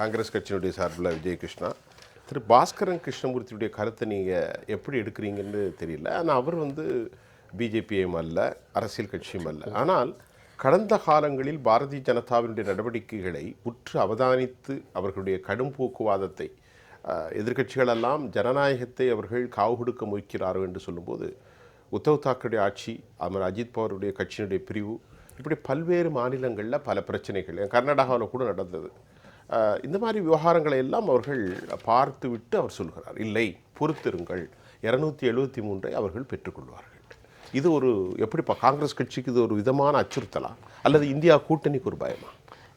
காங்கிரஸ் கட்சியினுடைய சார்பில் விஜயகிருஷ்ணா. திரு பாஸ்கரன் கிருஷ்ணமூர்த்தியுடைய கருத்தை நீங்கள் எப்படி எடுக்கிறீங்கன்னு தெரியல. ஆனால் அவர் வந்து பிஜேபியும் அல்ல அரசியல் கட்சியும் அல்ல. ஆனால் கடந்த காலங்களில் பாரதிய ஜனதாவினுடைய நடவடிக்கைகளை உற்று அவதானித்து அவர்களுடைய கடும் போக்குவாதத்தை எதிர்கட்சிகளெல்லாம் எதிர்க்கட்சிகளெல்லாம் ஜனநாயகத்தை அவர்கள் காவு கொடுக்க முயற்கிறார்கள் என்று சொல்லும்போது உத்தவ் தாக்கரே ஆட்சி அமர் அஜித் பவருடைய கட்சியினுடைய பிரிவு இப்படி பல்வேறு மாநிலங்களில் பல பிரச்சனைகள் கர்நாடகாவில் கூட நடந்தது. இந்த மாதிரி விவகாரங்களை எல்லாம் அவர்கள் பார்த்து விட்டு அவர் சொல்கிறார். இல்லை பொறுத்திருங்கள். இருநூத்தி எழுபத்தி மூன்றை அவர்கள் பெற்றுக்கொள்வார்கள். இது ஒரு எப்படிப்பா காங்கிரஸ் கட்சிக்கு இது ஒரு விதமான அச்சுறுத்தலா? அல்லது இந்தியா கூட்டணிக்கு ஒரு பயமா?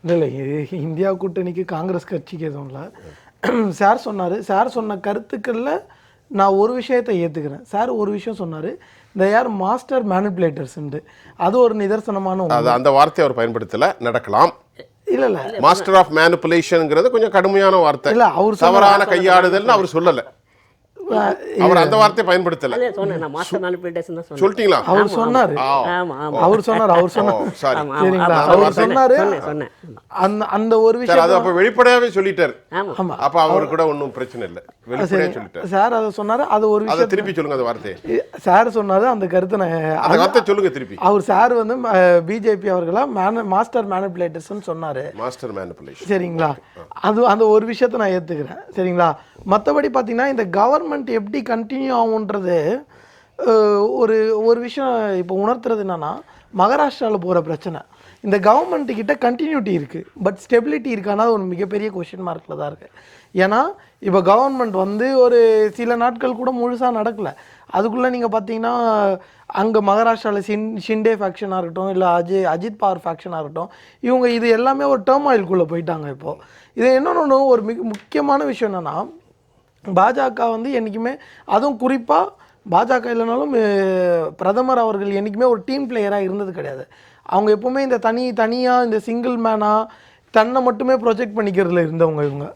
இல்லை இந்தியா கூட்டணிக்கு காங்கிரஸ் கட்சிக்கு எதுவும் இல்லை. சார் சொன்னார். சார் சொன்ன கருத்துக்களில் நான் ஒரு விஷயத்தை ஏற்றுக்கிறேன் சார் ஒரு விஷயம் சொன்னார். இந்த யார் மாஸ்டர் மேனிப்புலேட்டர்ஸ்ன்ட்டு அது ஒரு நிதர்சனமான அந்த வார்த்தையை அவர் பயன்படுத்தல. நடக்கலாம். இல்லை இல்லை. மாஸ்டர் ஆஃப் மேனிப்புலேஷன்ங்கிறது கொஞ்சம் கடுமையான வார்த்தை. அவர் தவறான கையாடுதல்னு அவர் சொல்லல. அவர் அந்த வார்த்தையை பயன்படுத்தல. அதே சொன்னேன் நான் மாஸ்டர் மேனிபுலேட்டேஷன் தான் சொன்னேன். சொல்லிட்டீங்களா? அவர் சொன்னார். ஆ. ஆமா ஆமா. அவர் சொன்னார் அவர் சொன்னார். ஆமா, சரிங்களா? அவர் சொன்னாரு. சொன்னேன். அந்த அந்த ஒரு சார் விஷயம் அது அப்ப வெளிப்படையாவே சொல்லிட்டாரு. ஆமா. அப்ப அவரு கூட ஒன்றும் பிரச்சனை இல்லை. வெளிப்படையா சொல்லிட்டாரு. சார் அதை சொன்னாரு அது ஒரு அதை விஷயம் திருப்பி சொல்லுங்க அந்த வார்த்தையை. சார் சொன்னாரு அந்த கருத்தை நான் அந்த வார்த்தை சொல்லுங்க திருப்பி. அவர் சார் வந்து பிஜேபி அவர்களா மேன மாஸ்டர் மேனிப்புலேட்டர்ஸ்னு சொன்னாரு. மாஸ்டர் மேனிப்புலேஷன் சரிங்களா? அது அந்த ஒரு விஷயத்தை நான் ஏற்றுக்கிறேன் சரிங்களா? மற்றபடி பார்த்தீங்கன்னா இந்த கவர்மெண்ட் எப்படி கண்டினியூ ஆகுன்றது ஒரு ஒரு விஷயம் இப்போ உணர்த்துறது என்னென்னா மகாராஷ்டிராவில் போகிற பிரச்சனை. இந்த கவர்மெண்ட்டுக்கிட்ட கண்டினியூட்டி இருக்குது பட் ஸ்டெபிலிட்டி இருக்கானா அது ஒரு மிகப்பெரிய கொஷின் மார்க்கில் தான் இருக்குது ஏன்னா இப்போ கவர்மெண்ட் வந்து ஒரு சில நாட்கள் கூட முழுசாக நடக்கலை. அதுக்குள்ளே நீங்கள் பார்த்தீங்கன்னா அங்கே மகாராஷ்டிராவில் சின் ஷிண்டே ஃபேக்ஷனாக இருக்கட்டும் இல்லை அஜய் அஜித் பவர் ஃபேக்ஷனாக இருக்கட்டும் இவங்க இது எல்லாமே ஒரு டேர்ம் ஆயிலுக்குள்ளே போயிட்டாங்க இப்போது இது என்னென்னு ஒரு மிக முக்கியமான விஷயம் என்னென்னா பாஜக வந்து என்றைக்குமே அதுவும் குறிப்பாக பாஜக இல்லைனாலும் பிரதமர் அவர்கள் என்றைக்குமே ஒரு டீம் பிளேயராக இருந்தது கிடையாது. அவங்க எப்போவுமே இந்த தனி தனியாக இந்த சிங்கிள் மேனாக தன்னை மட்டுமே ப்ரொஜெக்ட் பண்ணிக்கிறதுல இருந்தவங்க இவங்க.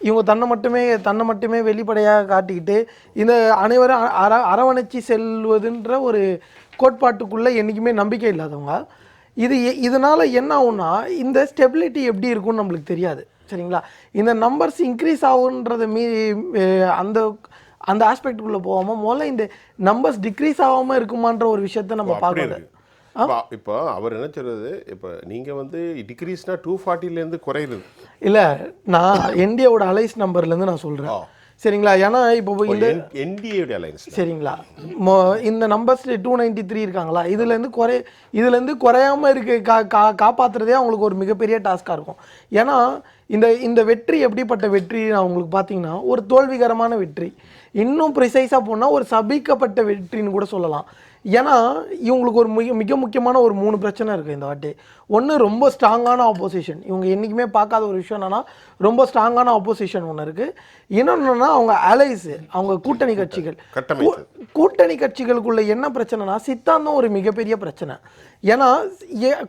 இவங்க தன்னை மட்டுமே தன்னை மட்டுமே வெளிப்படையாக காட்டிக்கிட்டு இந்த அனைவரும் அ- அர அரவணைச்சி செல்வதுன்ற ஒரு கோட்பாட்டுக்குள்ளே என்றைக்குமே நம்பிக்கை இல்லாதவங்க. இது இதனால் என்ன ஆகும்னா இந்த ஸ்டெபிலிட்டி எப்படி இருக்கும்னு நம்மளுக்கு தெரியாது. சரிங்களா? இந்த நம்பர்ஸ் இன்க்ரீஸ் ஆகுன்றதை மீறி அந்த அந்த ஆஸ்பெக்டுக்குள்ளே போகாமல் முதல்ல இந்த நம்பர்ஸ் டிக்ரீஸ் ஆகாமல் இருக்குமான்ற ஒரு விஷயத்த நம்ம இருக்கு. இப்போ அவர் என்ன சொல்றது? இப்போ நீங்க வந்து டிகிரிஸ்னா டூ ஃபார்ட்டிலேருந்து குறையுது. இல்லை நான் என்டிஏவோட அலைஸ் நம்பர்லேருந்து நான் சொல்கிறேன் சரிங்களா? ஏன்னா இப்போ இந்த என்டிஏடைய அலைன்ஸ் சரிங்களா? இந்த நம்பர்ஸ் டூ நைன்டி த்ரீ இருக்காங்களா? இதுலேருந்து குறை இதுலேருந்து குறையாம இருக்கு கா கா காப்பாற்றுறதே அவங்களுக்கு ஒரு மிகப்பெரிய டாஸ்காக இருக்கும். ஏன்னா இந்த இந்த வெற்றி எப்படிப்பட்ட வெற்றி நான் உங்களுக்கு பார்த்தீங்கன்னா ஒரு தோல்விகரமான வெற்றி. இன்னும் ப்ரிசைஸாக போனால் ஒரு சபிக்கப்பட்ட வெற்றின்னு கூட சொல்லலாம். ஏன்னா இவங்களுக்கு ஒரு மிக மிக முக்கியமான ஒரு மூணு பிரச்சனை இருக்குது இந்த வாட்டி. ஒன்று ரொம்ப ஸ்ட்ராங்கான ஆப்போசிஷன் இவங்க என்றைக்குமே பார்க்காத ஒரு விஷயம் என்னன்னா ரொம்ப ஸ்ட்ராங்கான ஆப்போசிஷன் ஒன்று இருக்குது இன்னொன்றுனா அவங்க அலைஸு அவங்க கூட்டணி கட்சிகள். கூட்டணி கட்சிகளுக்குள்ள என்ன பிரச்சனைனா சித்தாந்தம் ஒரு மிகப்பெரிய பிரச்சனை. ஏன்னா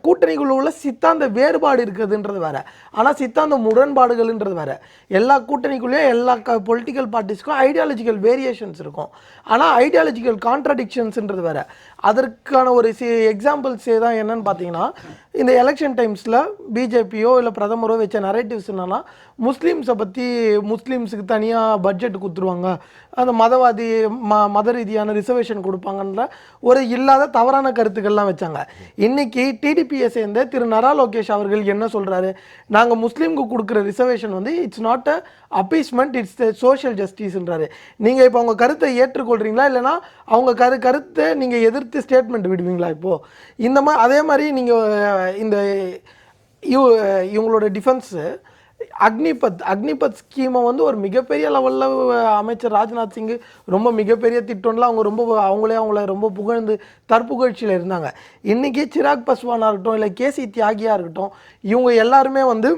கூட்டணிக்குள்ள உள்ள சித்தாந்த வேறுபாடு இருக்குதுன்றது வேற. ஆனால் சித்தாந்த முரண்பாடுகள்ன்றது வேற. எல்லா கூட்டணிக்குள்ளேயும் எல்லா பொலிட்டிக்கல் பார்ட்டிஸ்க்கும் ஐடியாலஜிக்கல் வேரியேஷன்ஸ் இருக்கும். ஆனால் ஐடியாலஜிக்கல் கான்ட்ரடிக்ஷன்ஸ்ன்றது வேற. அதற்கான ஒரு சி எக்ஸாம்பிள்ஸே தான் என்னன்னு பார்த்தீங்கன்னா இந்த எலெக்ஷன் டைம்ஸில் பிஜேபியோ இல்லை பிரதமரோ வச்ச நரேட்டிவ்ஸ் என்னென்னா முஸ்லீம்ஸை பற்றி முஸ்லீம்ஸுக்கு தனியாக பட்ஜெட் கொடுத்துருவாங்க. அந்த மதவாதி ம மத ரீதியான ரிசர்வேஷன் கொடுப்பாங்கன்ற ஒரு இல்லாத தவறான கருத்துக்கள்லாம் வச்சாங்க. இன்னைக்கு டிடிபியை சேர்ந்த திரு நரா லோகேஷ் அவர்கள் என்ன சொல்கிறாரு நாங்கள் முஸ்லீம்க்கு கொடுக்குற ரிசர்வேஷன் வந்து it's not a appeasement it's social ஜஸ்டிஸ்ன்றாரு நீங்கள் இப்போ அவங்க கருத்தை ஏற்றுக்கொள்கிறீங்களா இல்லைனா அவங்க கரு கருத்தை நீங்கள் எதிர்த்து ஸ்டேட்மெண்ட் விடுவீங்களா இப்போது இந்த மாதிரி அதே மாதிரி நீங்கள் இந்த இவ இவங்களோட டிஃபென்ஸு அக்னிபத் அக்னிபத் ஸ்கீமை வந்து ஒரு மிகப்பெரிய லெவலில் அமைச்சர் ராஜ்நாத் சிங் ரொம்ப மிகப்பெரிய திட்டம்லாம் அவங்க ரொம்ப அவங்களே அவங்கள ரொம்ப புகழ்ந்து தற்புகழ்ச்சியில் இருந்தாங்க. இன்றைக்கி சிராக் பஸ்வானாக இருக்கட்டும் இல்லை கேசி தியாகியாக இருக்கட்டும் இவங்க எல்லாருமே வந்து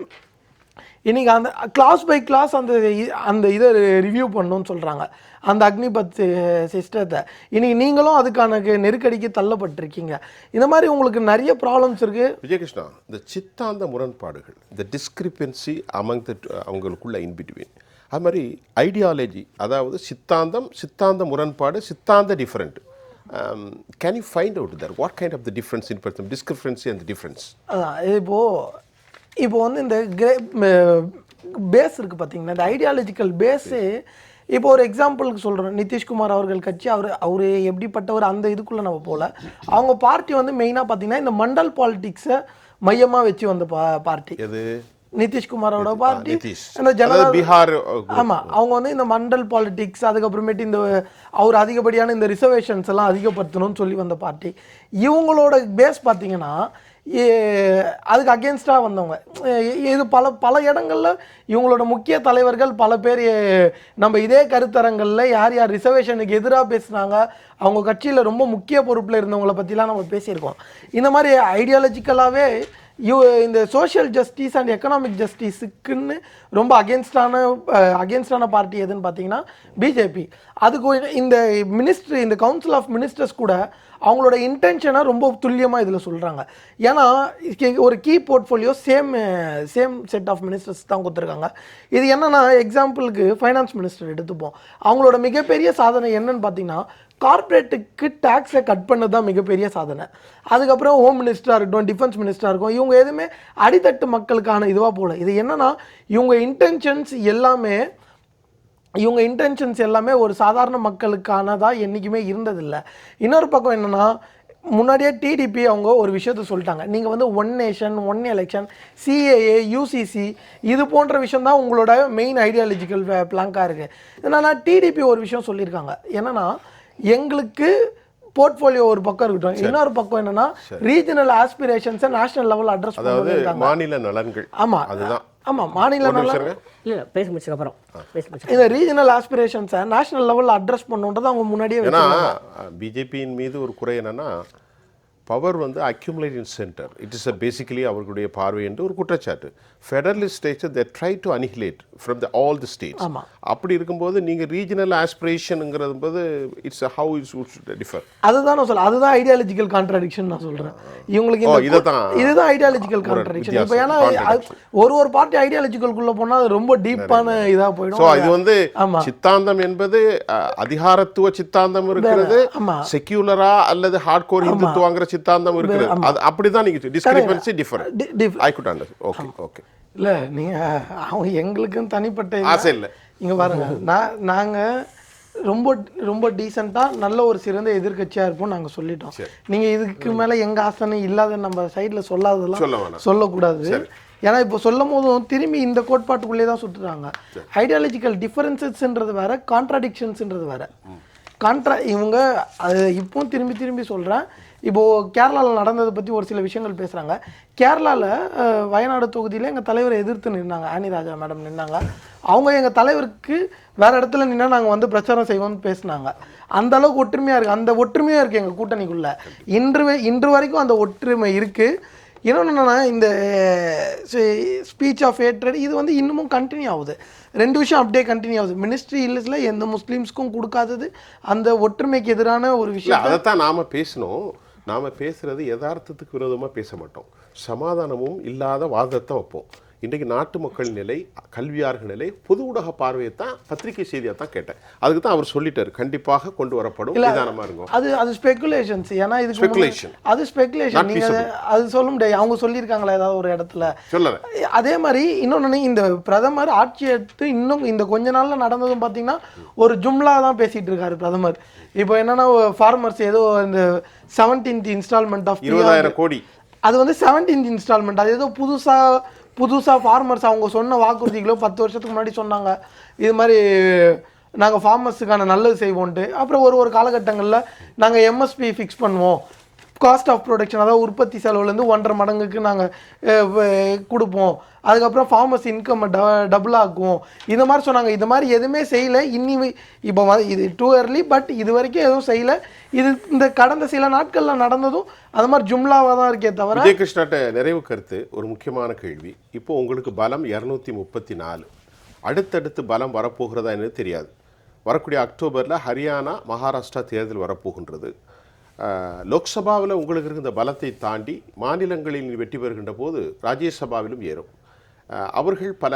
இன்னைக்கு அந்த கிளாஸ் பை கிளாஸ் அந்த அந்த இதை ரிவ்யூ பண்ணணும்னு சொல்கிறாங்க அந்த அக்னிபத் சிஸ்டத்தை. இன்னைக்கு நீங்களும் அதுக்கான நெருக்கடிக்கு தள்ளப்பட்டிருக்கீங்க. இந்த மாதிரி உங்களுக்கு நிறைய ப்ராப்ளம்ஸ் இருக்குது விஜயகிருஷ்ணா இந்த சித்தாந்த முரண்பாடுகள் இந்த டிஸ்கிரிப்பன்சி அமங் த அவங்களுக்குள்ள இன்பிட்வீன் அது மாதிரி ஐடியாலஜி அதாவது சித்தாந்தம் சித்தாந்த முரண்பாடு சித்தாந்த different can you find out there what kind of the difference in person discrepancy and difference அதான் இப்போ வந்து இந்த கிரே பேஸ் இருக்குது பார்த்தீங்கன்னா இந்த ஐடியாலஜிக்கல் பேஸு இப்போ ஒரு எக்ஸாம்பிளுக்கு சொல்கிறேன் நிதிஷ்குமார் அவர்கள் கட்சி அவர் அவர் எப்படிப்பட்டவர் அந்த இதுக்குள்ளே நம்ம போகல அவங்க பார்ட்டி வந்து மெயினாக பார்த்தீங்கன்னா இந்த மண்டல் பாலிடிக்ஸை மையமாக வச்சு வந்த பா பார்ட்டி எது? நிதிஷ்குமாரோட பார்ட்டி இந்த ஜனதா பீகார் அஹ், group. ஆமா. அவங்க வந்து இந்த மண்டல் பாலிடிக்ஸ் அதுக்கப்புறமேட்டு இந்த அவர் அதிகப்படியான இந்த ரிசர்வேஷன்ஸ் எல்லாம் அதிகப்படுத்தணும்னு சொல்லி வந்த பார்ட்டி இவங்களோட பேஸ் பார்த்தீங்கன்னா அதுக்கு அகேன்ஸ்டாக வந்தவங்க. இது பல பல இடங்களில் இவங்களோட முக்கிய தலைவர்கள் பல பேர் நம்ம இதே கருத்தரங்களில் யார் யார் ரிசர்வேஷனுக்கு எதிராக பேசுனாங்க அவங்க கட்சியில் ரொம்ப முக்கிய பொறுப்பில் இருந்தவங்கள பற்றிலாம் நம்ம பேசியிருக்கோம். இந்த மாதிரி ஐடியாலஜிக்கலாகவே யூ இந்த சோஷியல் ஜஸ்டிஸ் அண்ட் எக்கனாமிக் ஜஸ்டிஸுக்குன்னு ரொம்ப அகேன்ஸ்டான அகேன்ஸ்டான பார்ட்டி எதுன்னு பார்த்தீங்கன்னா பிஜேபி அதுக்கு இந்த மினிஸ்ட்ரி இந்த கவுன்சில் ஆஃப் மினிஸ்டர்ஸ் கூட அவங்களோட இன்டென்ஷனை ரொம்ப துல்லியமாக இதில் சொல்கிறாங்க ஏன்னா ஒரு key portfolio same same set of ministers தான் கொடுத்துருக்காங்க. இது என்னென்னா எக்ஸாம்பிளுக்கு ஃபைனான்ஸ் மினிஸ்டர் எடுத்துப்போம். அவங்களோட மிகப்பெரிய சாதனை என்னன்னு பார்த்தீங்கன்னா கார்ப்பரேட்டுக்கு டேக்ஸை கட் பண்ணது தான் மிகப்பெரிய சாதனை. அதுக்கப்புறம் ஹோம் மினிஸ்டராக இருக்கட்டும் டிஃபென்ஸ் மினிஸ்டராக இருக்கும் இவங்க எதுவுமே அடித்தட்டு மக்களுக்கான இதுவாக போகல இது என்னென்னா இவங்க இன்டென்ஷன்ஸ் எல்லாமே இவங்க இன்டென்ஷன்ஸ் எல்லாமே ஒரு சாதாரண மக்களுக்கானதாக என்றைக்குமே இருந்ததில்லை. இன்னொரு பக்கம் என்னன்னா முன்னாடியே டிடிபி அவங்க ஒரு விஷயத்த சொல்லிட்டாங்க. நீங்கள் வந்து one nation one election CAA UCC இது போன்ற விஷயம் தான் உங்களோட மெயின் ஐடியாலஜிக்கல் பிளாங்காக இருக்குது என்னென்னா டிடிபி ஒரு விஷயம் சொல்லியிருக்காங்க. என்னன்னா எங்களுக்கு போர்ட்ஃபோலியோ ஒரு பக்கம் இருக்கட்டும். இன்னொரு பக்கம் என்னன்னா ரீஜனல் ஆஸ்பிரேஷன்ஸை நேஷனல் லெவல் அட்ரஸ் அதாவது மாநில நலன்கள். ஆமா. அதுதான். ஆமா மாநில ஒரு நல நிமிஷம் இருங்க. இல்லை பேசி முடிச்சதுக்கப்புறம் பேசி முடிச்சு இந்த ரீஜனல் ஆஸ்பிரேஷன்ஸை நேஷனல் லெவலில் அட்ரஸ் பண்ணுன்றதை அவங்க முன்னாடியே ஏன்னா. பிஜேபியின் மீது ஒரு குறை என்னன்னா பவர் வந்து accumulating centre it is a basically அவர்களுடைய பார்வை என்று ஒரு குற்றச்சாட்டு. Federalist states they try to annihilate from the all the states. அப்படி இருக்கும்போது நீங்கள் ரீஜனல் ஆஸ்பிரேஷனுங்கிறது போது இட்ஸ் ஹவு இட்ஸ் டிஃபர் அதுதான் நான் சொல்ல அதுதான் ஐடியாலஜிக்கல் கான்ட்ராடிக்ஷன் நான் சொல்றேன். இவங்களுக்கு இதைத்தான் இதுதான். ஐடியாலஜிக்கல் கான்ட்ராடிக்ஷன் இப்போ ஏன்னா ஒரு ஒரு பார்ட்டி ஐடியாலஜிக்கல்குள்ள போனா அது ரொம்ப டீப்பான இதா ஸோ போயிடும் இது வந்து. சித்தாந்தம் என்பது அதிகாரத்துவ சித்தாந்தம் இருக்கிறது. செக்யூலரா அல்லது ஹார்ட் கோர் இந்துத்துவங்கிற சித்தாந்தம் இருக்கிறது. அது அப்படிதான் நீங்க discrepancy different I good under okay okay இல்ல நீங்க அவங்க எங்களுக்கும் தனிப்பட்ட ஆசை இல்லை. இங்க பாருங்க நான் நாங்க ரொம்ப ரொம்ப டீசெண்டா நல்ல ஒரு சிறந்த எதிர்க்கட்சியா இருப்போம் நாங்க சொல்லிட்டோம். நீங்க இதுக்கு மேல எங்க ஆசனை இல்லாத நம்ம சைடுல சொல்லாததெல்லாம். சொல்லக்கூடாது. ஏன்னா இப்போ சொல்லும் போதும் திரும்பி இந்த கோட்பாட்டுக்குள்ளே தான் சுற்றுறாங்க ஐடியாலஜிக்கல் டிஃபரன்சஸ்ன்றது வேற கான்ட்ராடிக்ஷன்ஸ்ன்றது வேற. கான்ட்ரா இவங்க அது இப்போவும் திரும்பி திரும்பி சொல்கிறேன் இப்போது கேரளாவில் நடந்ததை பற்றி ஒரு சில விஷயங்கள் பேசுகிறாங்க கேரளாவில் வயநாடு தொகுதியில் எங்கள் தலைவரை எதிர்த்து நின்னாங்க. ஆனிராஜா மேடம் நின்னாங்க. அவங்க எங்கள் தலைவருக்கு வேறு இடத்துல நின்னா நாங்கள் வந்து பிரச்சாரம் செய்வோம்னு பேசுனாங்க. அந்த அளவுக்கு ஒற்றுமையாக இருக்குது அந்த ஒற்றுமையாக இருக்குது எங்கள் கூட்டணிக்குள்ளே. இன்று இன்று வரைக்கும் அந்த ஒற்றுமை இருக்குது இன்னொன்று என்னன்னா இந்த ஸ்பீச் ஆஃப் ஹேட்ரட் இது வந்து இன்னமும் கண்டினியூ ஆகுது. ரெண்டு விஷயம் அப்படியே கண்டினியூ ஆகுது. மினிஸ்ட்ரி இல்லஸில் எந்த முஸ்லீம்ஸ்க்கும் கொடுக்காதது அந்த ஒற்றுமைக்கு எதிரான ஒரு விஷயம் அதைத்தான் நாம பேசணும். நாம பேசுறது யதார்த்தத்துக்கு விரோதமா பேச மாட்டோம். சமாதானமும் இல்லாத வாதத்தை வைப்போம். இன்றைக்கு நாட்டு மக்கள் நிலை கல்வியார்கள் நிலை பொது ஊடக பார்வையை தான் பத்திரிகை செய்தியாக தான் கேட்டேன். அதுக்கு தான் அவர் சொல்லிட்டாரு. கண்டிப்பாக கொண்டு வரப்படும். நிதானமா இருக்கும் அது அது ஸ்பெகுலேஷன்ஸ் ஏன்னா முன்ன- Speculation. அது ஸ்பெகுலேஷன் Not நீங்க feasible. அது சொல்ல முடியாது அவங்க சொல்லியிருக்காங்களா ஏதாவது ஒரு இடத்துல? சொல்லலை. அதே மாதிரி இன்னொன்று இந்த பிரதமர் ஆட்சி எடுத்து இன்னும் இந்த கொஞ்ச நாள்ல நடந்ததும் பார்த்தீங்கன்னா ஒரு ஜும்லா தான் பேசிட்டு இருக்காரு பிரதமர். இப்போ என்னன்னா ஃபார்மர்ஸ் ஏதோ இந்த செவன்டீன்த் இன்ஸ்டால்மெண்ட் ஆஃப் இருபதாயிரம் கோடி. அது வந்து செவன்டீன்த் இன்ஸ்டால்மெண்ட் அது ஏதோ புதுசா புதுசாக ஃபார்மர்ஸ் அவங்க சொன்ன வாக்குறுதிகளோ பத்து வருஷத்துக்கு முன்னாடி சொன்னாங்க. இது மாதிரி நாங்கள் ஃபார்மர்ஸுக்கான நல்லது செய்வோன்ட்டு அப்புறம் ஒரு ஒரு காலகட்டங்களில் நாங்கள் எம்எஸ்பி ஃபிக்ஸ் பண்ணுவோம். காஸ்ட் ஆஃப் ப்ரொடக்ஷன் அதாவது உற்பத்தி செலவுலேருந்து ஒன்றரை மடங்குக்கு நாங்கள் கொடுப்போம். அதுக்கப்புறம் ஃபார்மர்ஸ் இன்கம் டபுள் ஆக்குவோம் இந்த மாதிரி சொன்னாங்க. இது மாதிரி எதுவுமே செய்யலை. இன்னி இப்போ இது டூ இயர்லி பட் இது வரைக்கும் எதுவும் செய்யலை. இது இந்த கடந்த சில நாட்களில் நடந்ததும் அது மாதிரி ஜும்லாவாக தான் இருக்கே தவிர விஜயகிருஷ்ணாட்ட நிறைவு கருத்து ஒரு முக்கியமான கேள்வி. இப்போ உங்களுக்கு பலம் இரநூத்தி முப்பத்தி நாலு. அடுத்தடுத்து பலம் வரப்போகிறதா என்று தெரியாது. வரக்கூடிய அக்டோபரில் ஹரியானா மகாராஷ்டிரா தேர்தல் வரப்போகின்றது. லோக்சபாவில் உங்களுக்கு இருந்த பலத்தை தாண்டி மாநிலங்களில் வெற்றி பெறுகின்ற போது ராஜ்யசபாவிலும் ஏறும். அவர்கள் பல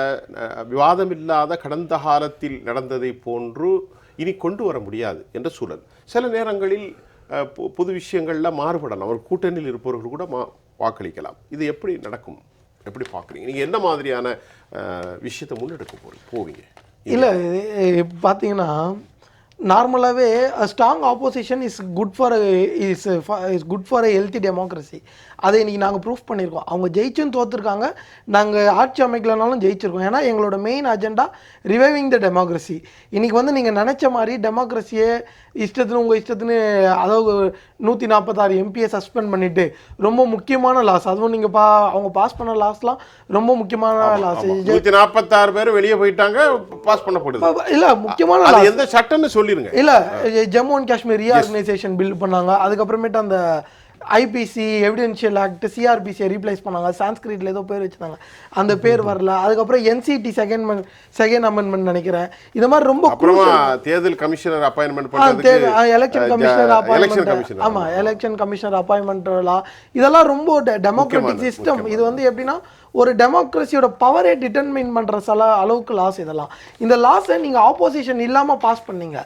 விவாதமில்லாத கடந்த காலத்தில் நடந்ததை போன்று இனி கொண்டு வர முடியாது என்ற சூழல். சில நேரங்களில் அஹ், புது விஷயங்களில் மாறுபடலாம். அவர் கூட்டணியில் இருப்பவர்கள் கூட மா வாக்களிக்கலாம். இது எப்படி நடக்கும்? எப்படி பார்க்குறீங்க? நீங்கள் என்ன மாதிரியான விஷயத்தை முன்னெடுக்க போகிறீங்க போவீங்க? இல்லை பார்த்தீங்கன்னா நார்மலாகவே strong opposition is good for is is good for a healthy democracy அதை இன்னைக்கு நாங்கள் ப்ரூஃப் பண்ணியிருக்கோம். அவங்க ஜெயிச்சும் தோத்துருக்காங்க. நாங்கள் ஆட்சி அமைக்கலனாலும் ஜெயிச்சிருக்கோம். ஏன்னா எங்களோட main agenda reviving the democracy இன்னைக்கு வந்து நீங்கள் நினச்ச மாதிரி டெமோக்ரஸியை இஷ்டத்துன்னு உங்கள் இஷ்டத்துன்னு அதாவது நூற்றி நாற்பத்தாறு எம்பியை சஸ்பெண்ட் பண்ணிட்டு ரொம்ப முக்கியமான லாஸ் அதுவும் நீங்கள் பா அவங்க பாஸ் பண்ண லாஸ்லாம் ரொம்ப முக்கியமான லாஸ் நூற்றி நாற்பத்தாறு பேர் வெளியே போயிட்டாங்க பாஸ் பண்ணப்படுது. இல்ல முக்கியமான எந்த சட்டம்னு சொல்லிருங்க. இல்ல Jammu and Kashmir reorganisation bill பண்ணாங்க. அதுக்கப்புறமேட்டு அந்த ஐபிசி எவிடென்ஷியல் ஆக்ட் சிஆர்பிசியை ரீப்ளேஸ் பண்ணாங்க. சான்ஸ்கிரிட்ல ஏதோ பேர் வச்சிருந்தாங்க. அந்த பேர் வரல. அதுக்கப்புறம் என்சிடி செகண்ட் செகண்ட் அமெண்ட்மெண்ட் நினைக்கிறேன். இந்த மாதிரி ரொம்ப தேர்தல் commissioner appointment election commissioner appointment commissioner ஆமா எலெக்ஷன் கமிஷனர் அப்பாயின்மெண்ட் இதெல்லாம் ரொம்ப டெமோக்ராட்டிக் சிஸ்டம் இது வந்து எப்படின்னா ஒரு டெமோக்ரஸியோட பவரை டிட்டர்மைன் பண்ற சில அளவுக்கு லாஸ் இதெல்லாம். இந்த லாஸை நீங்க ஆப்போசிஷன் இல்லாம பாஸ் பண்ணீங்க.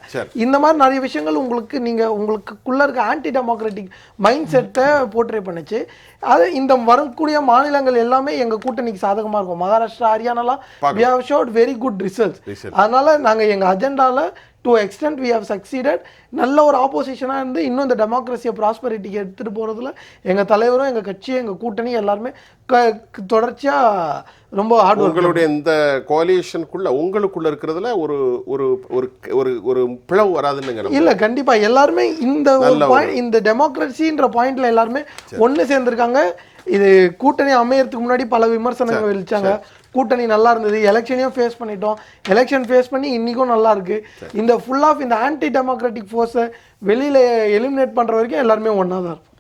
இந்த மாதிரி நிறைய விஷயங்கள் உங்களுக்கு நீங்க உங்களுக்குள்ள இருக்க ஆன்டி டெமோக்ராட்டிக் மைண்ட் செட்டை போர்ட்ரே பண்ணுச்சு. அது இந்த வரக்கூடிய மாநிலங்கள் எல்லாமே எங்க கூட்டணிக்கு சாதகமா இருக்கும். மகாராஷ்டிரா ஹரியானாலாம் we have showed very good results. அதனால நாங்க எங்க அஜெண்டால to extent we have succeeded நல்ல ஒரு ஆப்போசிஷனாக இருந்து இன்னும் இந்த டெமோக்ரஸியை ப்ராஸ்பரிட்டிக்கு எடுத்துகிட்டு போகிறதுல எங்கள் தலைவரும் எங்கள் கட்சி எங்கள் கூட்டணி எல்லாருமே க தொடர்ச்சியாக ரொம்ப ஹார்ட் உங்களுடைய இந்த கோலியேஷனுக்குள்ள உங்களுக்குள்ள இருக்கிறதுல ஒரு ஒரு ஒரு ஒரு ஒரு பிளவு வராதுன்னு இல்ல கண்டிப்பா எல்லாருமே இந்த பாயிண்ட் இந்த டெமோக்ரஸின்ற பாயிண்ட்ல எல்லாருமே ஒண்ணு சேர்ந்திருக்காங்க. இது கூட்டணி அமையறதுக்கு முன்னாடி பல விமர்சனங்கள் வெளிச்சாங்க கூட்டணி நல்லா இருந்தது. எலெக்ஷனையும் ஃபேஸ் பண்ணிட்டோம். எலெக்ஷன் ஃபேஸ் பண்ணி இன்னைக்கும் நல்லா இருக்கு. இந்த ஃபுல் ஆஃப் இந்த ஆன்டி டெமோக்ராட்டிக் ஃபோர்ஸை வெளியில எலிமினேட் பண்ற வரைக்கும் எல்லாருமே ஒண்ணா தான் இருக்கும்